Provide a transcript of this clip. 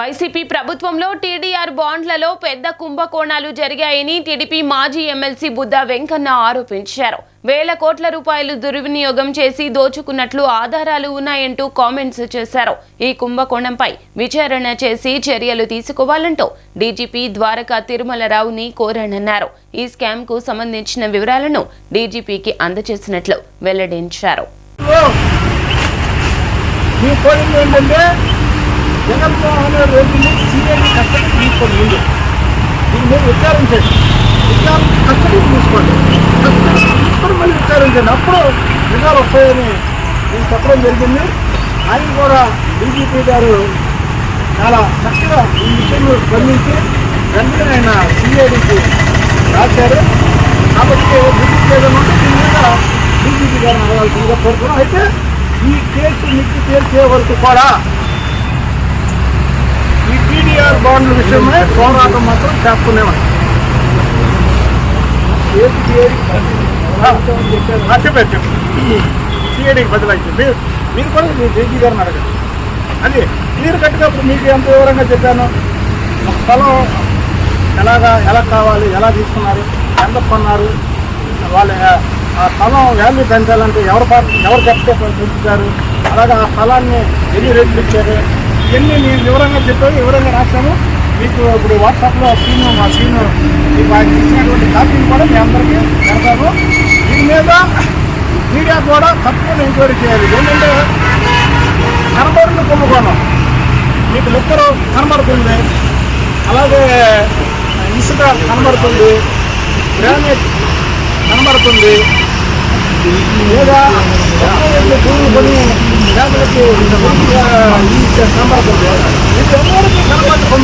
YCP ప్రభుత్వంలో TDR బాండ్లలో పెద్ద కుంభకోణాలు జరిగాయని టీడీపీ మాజీ ఎమ్మెల్సీ బుద్ధ వెంకన్న ఆరోపించారు. వేల కోట్ల రూపాయలు దుర్వినియోగం చేసి దోచుకున్నట్లు ఆధారాలు ఉన్నాయంటూ కామెంట్స్ చేశారు. ఈ కుంభకోణంపై విచారణ చేసి చర్యలు తీసుకోవాలంటూ డీజీపీ ద్వారకా తిరుమలరావుని కోరానన్నారు. ఈ స్కామ్కు సంబంధించిన వివరాలను డీజీపీకి అందజేసినట్లు వెల్లడించారు. జగన్మోహన్ రెడ్డిని సీఐడి కస్టడీ తీసుకోండి ముందు. దీని మీద విచారించండి విచారణ కస్టడీ తీసుకోండి. కస్టడీ తీసుకొని మళ్ళీ విచారించండి అప్పుడు నిజాలు వస్తాయని నేను చెప్పడం జరిగింది. ఆయన కూడా డీజీపీ గారు చాలా చక్కగా ఈ విషయంలో స్పందించి వెంటనే ఆయన సిఐడికి రాశారు. కాబట్టి డీజీపీ చేయడం అంటే దీని మీద డీజీపీ గారిని అడగాల్సిందిగా కోరుకున్నాం అయితే ఈ కేసు నిత్య తేల్చే వరకు కూడా టీడీఆర్ బాండ్ల విషయమే. పోరాటం మాత్రం చేస్తున్నామని చెప్పారు చెప్పారు సిఐడికి బదులైంది మీరు మీరు కూడా మీ జేజీ గారిని అడగండి. అది మీరు కట్టినప్పుడు మీకు ఎంత వివరంగా చెప్పాను? ఒక స్థలం ఎలాగా ఎలా కావాలి ఎలా తీసుకున్నారు ఎంత కొన్నారు వాళ్ళ ఆ స్థలం వాల్యూ పెంచాలంటే ఎవరు ఎవరు చెప్తే పెంచుతారు అలాగే ఆ స్థలాన్ని ఎన్ని రేట్లు ఇచ్చారు? ఇవన్నీ నేను వివరంగా చెప్పాను వివరంగా రాశాను. మీకు ఇప్పుడు వాట్సాప్లో సీను మా సీను మీకు ఆయన ఇచ్చినటువంటి కాపీని కూడా మీ అందరికీ పెడతాను. దీని మీద మీడియా కూడా తప్పకుండా ఎంక్వైరీ చేయాలి. ఏంటంటే కనబడుతుంది కుంభకోణం. మీకు లిక్కరు కనబడుతుంది. అలాగే ఇసుక కనబడుతుంది. గ్రానైట్ కనబడుతుంది. లేదా ఎన్నో భూములు కొని పేదలకి మంచిగా ఈ